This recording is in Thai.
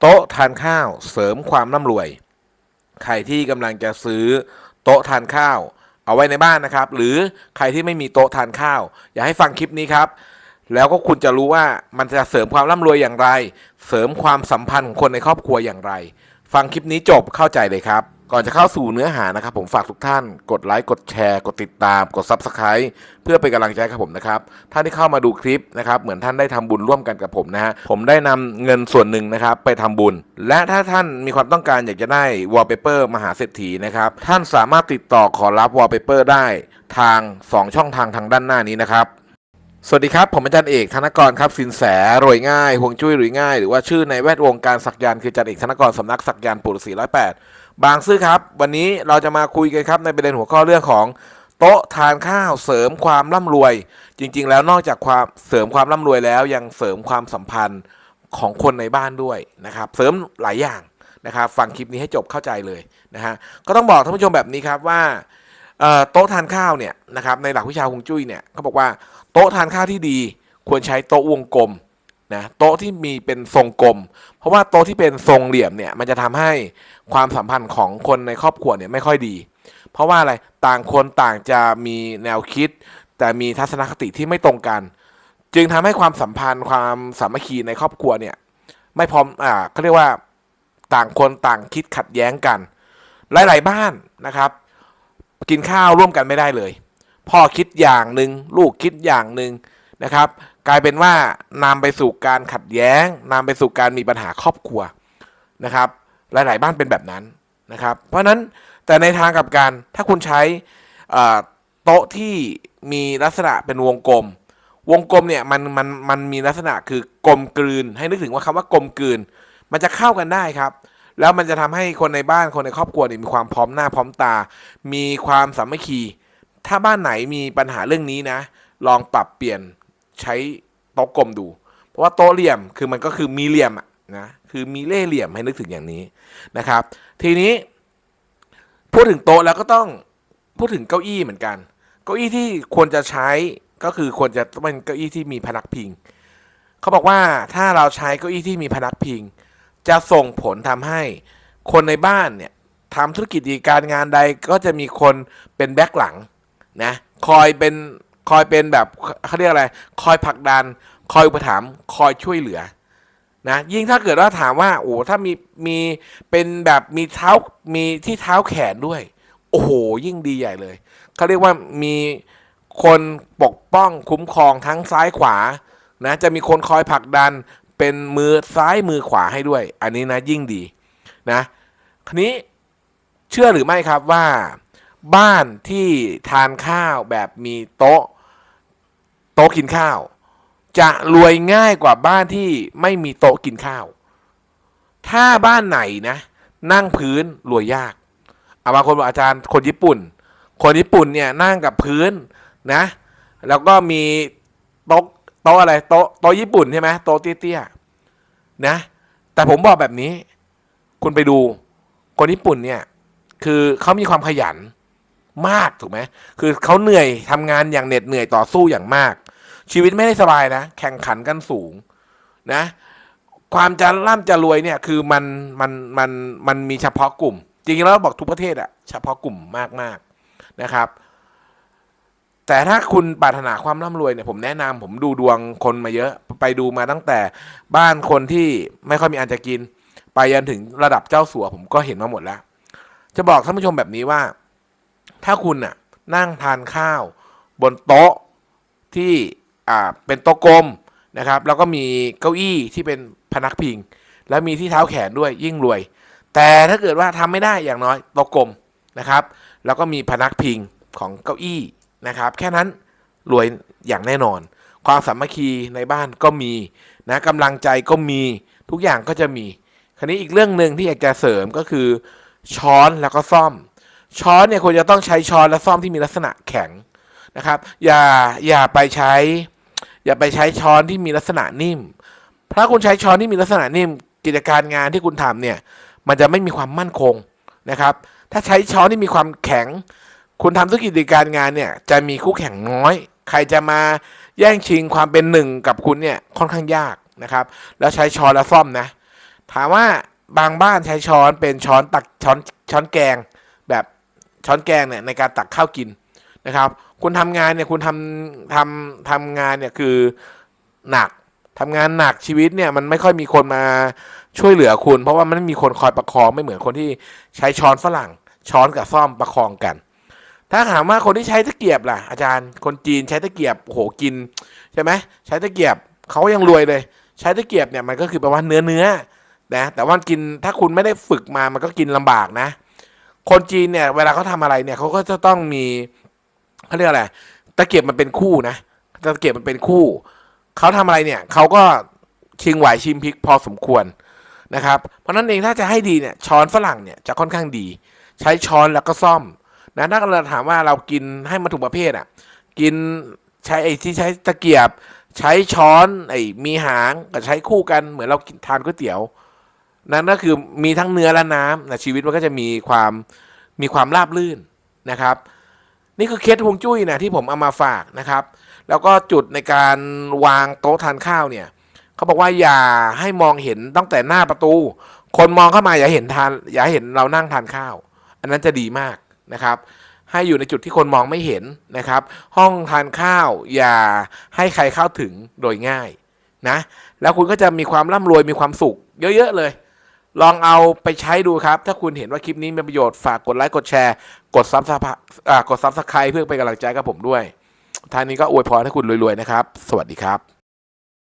โต๊ะทานข้าวเสริมความร่ำรวย ใครที่กำลังจะซื้อโต๊ะทานข้าว เอาไว้ในบ้านนะครับ หรือใครที่ไม่มีโต๊ะทานข้าว อยากให้ฟังคลิปนี้ครับ แล้วก็คุณจะรู้ว่ามันจะเสริมความร่ำรวยอย่างไร เสริมความสัมพันธ์ของคนในครอบครัวอย่างไร ฟังคลิปนี้จบเข้าใจเลยครับ ก่อนจะเข้าสู่เนื้อหานะครับ ผมฝากทุกท่านกดไลค์กดแชร์กดติดตาม กด Subscribe เพื่อเป็นกำลังใจให้กับผมนะครับท่านที่เข้ามาดูคลิปนะครับ เหมือนท่านได้ทำบุญร่วมกันกับผมนะฮะผมได้นำเงินส่วนหนึ่งนะครับ ไปทำบุญ และถ้าท่านมีความต้องการอยากจะได้วอลเปเปอร์มหาเศรษฐีนะครับ ท่านสามารถติดต่อขอรับวอลเปเปอร์ได้ทาง 2 ช่องทางทางด้านหน้านี้นะครับ สวัสดีครับ ผมอาจารย์เอกธนกรครับสินแสรวยง่ายห่วงจุ้ยรวยง่าย หรือว่าชื่อในแวดวงการสักยันคืออาจารย์เอกธนกรสำนักสักยันปู่ฤาษีร้อยแปด บางซื่อครับ วันนี้เราจะมาคุยกันครับในประเด็นหัวข้อเรื่องของโต๊ะทานข้าวเสริมความร่ำรวย จริง ๆ แล้วนอกจากความเสริมความร่ำรวยแล้วยังเสริมความสัมพันธ์ของคนในบ้านด้วยนะครับ เสริมหลายอย่างนะครับฟังคลิปนี้ให้จบเข้าใจเลยนะฮะก็ต้องบอกท่านผู้ชมแบบนี้ครับว่าโต๊ะทานข้าวเนี่ยนะครับในหลักวิชาฮวงจุ้ยเนี่ยเขาบอกว่าโต๊ะทานข้าวที่ดีควรใช้โต๊ะวงกลม นะโต๊ะที่มีเป็นทรงกลม เพราะว่าโต๊ะที่เป็นทรงเหลี่ยมเนี่ยมันจะทำให้ความสัมพันธ์ของคนในครอบครัวเนี่ยไม่ค่อยดี เพราะว่าอะไรต่างคนต่างจะมีแนวคิด แต่มีทัศนคติที่ไม่ตรงกัน จึงทำให้ความสัมพันธ์ความสามัคคีในครอบครัวเนี่ยไม่พร้อมอ่าเขาเรียกว่าต่างคนต่างคิดขัดแย้งกัน หลาย ๆ บ้านนะครับ กินข้าวร่วมกันไม่ได้เลย พ่อคิดอย่างหนึ่งลูกคิดอย่างหนึ่ง นะครับ กลายเป็นว่านำไปสู่การขัดแย้งนำไปสู่การมีปัญหาครอบครัวนะครับ หลาย ๆ บ้านเป็นแบบนั้นนะครับ เพราะฉะนั้นแต่ในทางกับกันถ้าคุณใช้โต๊ะที่มีลักษณะเป็นวงกลม วงกลมเนี่ยมันมันมันมีลักษณะคือกลมกลืน ให้นึกถึงว่าคำว่ากลมกลืน มันจะเข้ากันได้ครับ แล้วมันจะทำให้คนในบ้านคนในครอบครัวเนี่ยมีความพร้อมหน้าพร้อมตา มีความสามัคคี ถ้าบ้านไหนมีปัญหาเรื่องนี้นะ ลองปรับเปลี่ยน ใช้โต๊ะกลมดู เพราะว่าโต๊ะเหลี่ยมคือมันก็คือมีเหลี่ยมอะนะคือมีเล่เหลี่ยมให้นึกถึงอย่างนี้นะครับ ทีนี้ พูดถึงโต๊ะแล้วก็ต้องพูดถึงเก้าอี้เหมือนกัน เก้าอี้ที่ควรจะใช้ก็คือควรจะเป็นเก้าอี้ที่มีพนักพิงเขาบอกว่าถ้าเราใช้เก้าอี้ที่มีพนักพิง จะส่งผลทำให้คนในบ้านเนี่ยทำธุรกิจการงานใดก็จะมีคนเป็นแบ็คหลังนะคอยเป็น คอยเป็นแบบเขาเรียกอะไร คอยผลักดัน คอยอุปถัมภ์คอยช่วยเหลือนะยิ่งถ้าเกิดว่าถามว่าโอ้ถ้ามีมีเป็นแบบมีเท้ามีที่เท้าแขนด้วย โอ้โหยิ่งดีใหญ่เลยเขาเรียกว่ามีคนปกป้องคุ้มครองทั้งซ้ายขวานะจะมีคนคอยผลักดันเป็นมือซ้ายมือขวาให้ด้วย อันนี้นะยิ่งดีนะทีนี้เชื่อหรือไม่ครับว่า บ้านที่ทานข้าวแบบมีโต๊ะ โต๊ะกินข้าว จะรวยง่ายกว่าบ้านที่ไม่มีโต๊ะกินข้าว ถ้าบ้านไหนนะ นั่งพื้นรวยยากเอาบางคนบอกอาจารย์คนญี่ปุ่น คนญี่ปุ่นเนี่ยนั่งกับพื้นนะ แล้วก็มีโต๊ะโต๊ะอะไรโต๊ะโต๊ะญี่ปุ่นใช่ไหมโต๊ะเตี้ยๆนะ แต่ผมบอกแบบนี้ คุณไปดู คนญี่ปุ่นเนี่ย คือเขามีความขยัน มากถูกไหมคือเขาเหนื่อยทำงานอย่างเหน็ดเหนื่อยต่อสู้อย่างมาก ชีวิตไม่ได้สบายนะ แข่งขันกันสูงนะ ความจะร่ำจะรวยเนี่ยคือมันมันมันมันมีเฉพาะกลุ่ม จริงๆแล้วบอกทุกประเทศอะเฉพาะกลุ่มมากๆนะครับ แต่ถ้าคุณปรารถนาความร่ำรวยเนี่ยผมแนะนำผมดูดวงคนมาเยอะไปดูมาตั้งแต่บ้านคนที่ไม่ค่อยมีอันจะกิน ไปยันถึงระดับเจ้าสัวผมก็เห็นมาหมดแล้ว จะบอกท่านผู้ชมแบบนี้ว่า ถ้าคุณน่ะนั่งทานข้าวบนโต๊ะที่อ่าเป็นโต๊ะกลมนะครับ แล้วก็มีเก้าอี้ที่เป็นพนักพิง แล้วมีที่เท้าแขนด้วยยิ่งรวย แต่ถ้าเกิดว่าทำไม่ได้อย่างน้อยโต๊ะกลมนะครับ แล้วก็มีพนักพิงของเก้าอี้นะครับ แค่นั้นรวยอย่างแน่นอน ความสามัคคีในบ้านก็มีนะกำลังใจก็มีทุกอย่างก็จะมี คราวนี้อีกเรื่องหนึ่งที่อยากจะเสริมก็คือช้อนแล้วก็ซ่อม ช้อนเนี่ยควรจะต้องใช้ช้อนและซ่อมที่มีลักษณะแข็งนะครับ อย่าอย่าไปใช้ อย่าไปใช้ช้อนที่มีลักษณะนิ่มถ้าคุณใช้ช้อนที่มีลักษณะนิ่ม กิจการงานที่คุณทำเนี่ย มันจะไม่มีความมั่นคงนะครับ ถ้าใช้ช้อนที่มีความแข็ง คุณทำธุรกิจการงานเนี่ย จะมีคู่แข่งน้อย ใครจะมาแย่งชิงความเป็นหนึ่งกับคุณเนี่ยค่อนข้างยากนะครับ แล้วใช้ช้อนและซ่อมนะ ถามว่าบางบ้านใช้ช้อนเป็นช้อนตักช้อนช้อนแกง ช้อนแกงเนี่ยในการตักข้าวกินนะครับ คุณทำงานเนี่ยคุณทำทำทำงานเนี่ยคือหนักทำงานหนักชีวิตเนี่ยมันไม่ค่อยมีคนมาช่วยเหลือคุณ เพราะว่ามันไม่มีคนคอยประคองไม่เหมือนคนที่ใช้ช้อนฝรั่ง ช้อนกับซ่อมประคองกัน ถ้าถามว่าคนที่ใช้ตะเกียบล่ะ อาจารย์คนจีนใช้ตะเกียบโหกินใช่ไหมใช้ตะเกียบเขายังรวยเลย ใช้ตะเกียบเนี่ยมันก็คือแปลว่าเนื้อเนื้อนะแต่ว่ากินถ้าคุณไม่ได้ฝึกมามันก็กินลำบากนะ คนจีนเนี่ยเวลาเขาทำอะไรเนี่ยเขาก็จะต้องมีเขาเรียกอะไรตะเกียบมันเป็นคู่นะตะเกียบมันเป็นคู่เขาทำอะไรเนี่ยเขาก็ชิงไหวชิมพริกพอสมควรนะครับ เพราะนั้นเองถ้าจะให้ดีเนี่ยช้อนฝรั่งเนี่ยจะค่อนข้างดี ใช้ช้อนแล้วก็ซ่อมนะถ้าเราถามว่าเรากินให้มาถูกประเภทอะกินใช้ไอ้ที่ใช้ตะเกียบ ใช้ช้อนไอ้มีหางกับใช้คู่กันเหมือนเรากินทานก๋วยเตี๋ยว นั่นก็คือมีทั้งเนื้อและน้ำนะชีวิตมันก็จะมีความมีความราบลื่นนะครับ นี่คือเคสฮวงจุ้ยนะที่ผมเอามาฝากนะครับ แล้วก็จุดในการวางโต๊ะทานข้าวเนี่ยเขาบอกว่าอย่าให้มองเห็นตั้งแต่หน้าประตู คนมองเข้ามาอย่าเห็นทานอย่าเห็นเรานั่งทานข้าว อันนั้นจะดีมากนะครับ ให้อยู่ในจุดที่คนมองไม่เห็นนะครับ ห้องทานข้าวอย่าให้ใครเข้าถึงโดยง่ายนะแล้วคุณก็จะมีความร่ำรวยมีความสุข เยอะ ๆ เลย ลองเอาไปใช้ดูครับ ถ้าคุณเห็นว่าคลิปนี้มีประโยชน์ ฝากกดไลค์กดแชร์ กดซับสไครต์กดซับสไครต์เพื่อเป็นกำลังใจกับผมด้วยท่านนี้ก็อวยพรให้คุณรวยๆนะครับ สวัสดีครับ